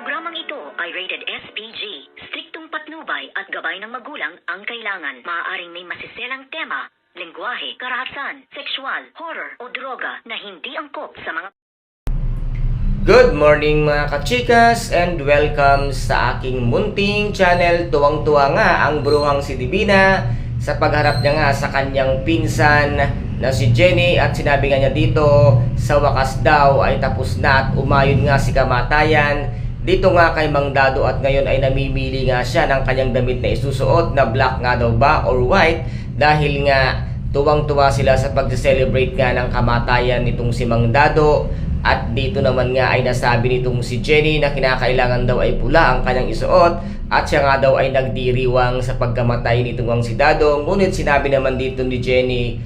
Programang ito ay rated SPG. Striktong patnubay at gabay ng magulang ang kailangan. Maaaring may masiselang tema, lengguwahe, karahasan, sexual, horror o droga na hindi angkop sa mga Good morning mga kachikas and welcome sa aking munting channel. Tuwang-tuwa nga ang bruhang si Divina sa pagharap niya nga sa kanyang pinsan na si Jenny at sinabi nga niya dito sa wakas daw ay tapos na at umayon nga si kamatayan dito nga kay Mang Dado at ngayon ay namimili nga siya ng kanyang damit na isusuot na black nga daw ba or white dahil nga tuwang-tuwa sila sa pag-celebrate nga ng kamatayan nitong si Mang Dado at dito naman nga ay nasabi nitong si Jenny na kinakailangan daw ay pula ang kanyang isuot at siya nga daw ay nagdiriwang sa pagkamatay nitong ang si Dado. Ngunit sinabi naman dito ni Jenny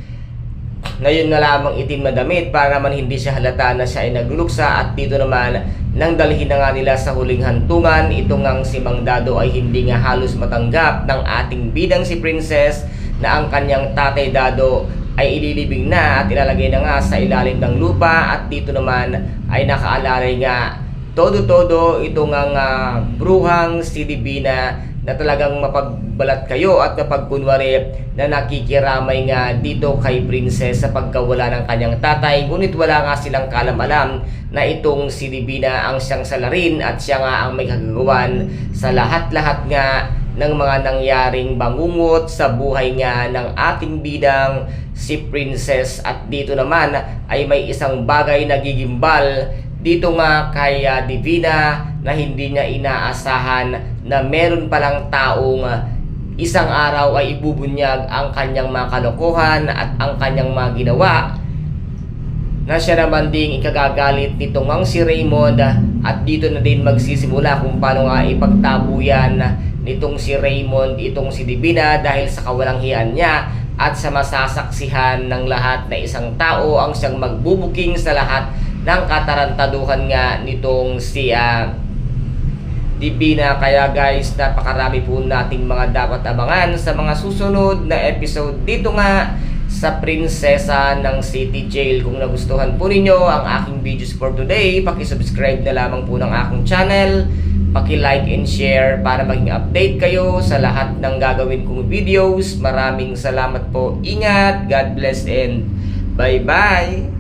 na yun na lamang itim na damit para naman hindi siya halata na siya ay nagluluksa at dito naman nang dalhin na nga nila sa huling hantungan itong ang si Mang Dado ay hindi nga halos matanggap ng ating bidang si Princess na ang kanyang tatay Dado ay ililibing na at ilalagay na nga sa ilalim ng lupa at dito naman ay nakaalalay nga. Todo-todo itong ang ah, bruhang si Divina na talagang mapagbalat kayo at mapagkunwari na nakikiramay nga dito kay Princess sa pagkawala ng kanyang tatay. Ngunit wala nga silang kalam-alam na itong si Divina ang siyang salarin at siya nga ang may kagagawan sa lahat-lahat nga ng mga nangyaring bangungot sa buhay nga ng ating bidang si Princess at dito naman ay may isang bagay na gigimbal dito nga kay ah, Divina na hindi niya inaasahan na meron palang taong ah, isang araw ay ibubunyag ang kanyang mga kalokohan at ang kanyang mga ginawa. Na siya naman ding ikagagalit nitong ang si Raymond ah, at dito na din magsisimula kung paano nga ipagtabuyan nitong si Raymond itong si Divina dahil sa kawalang hiyan niya at sa masasaksihan ng lahat na isang tao ang siyang magbubuking sa lahat ng katarantaduhan nga nitong si ah, Divina kaya guys napakarami po nating mga dapat abangan sa mga susunod na episode dito nga sa Prinsesa ng City Jail. Kung nagustuhan po ninyo ang aking videos for today, paki-subscribe na lamang po ng aking channel, paki-like and share para maging update kayo sa lahat ng gagawin kong videos. Maraming salamat po. Ingat, God bless and bye-bye!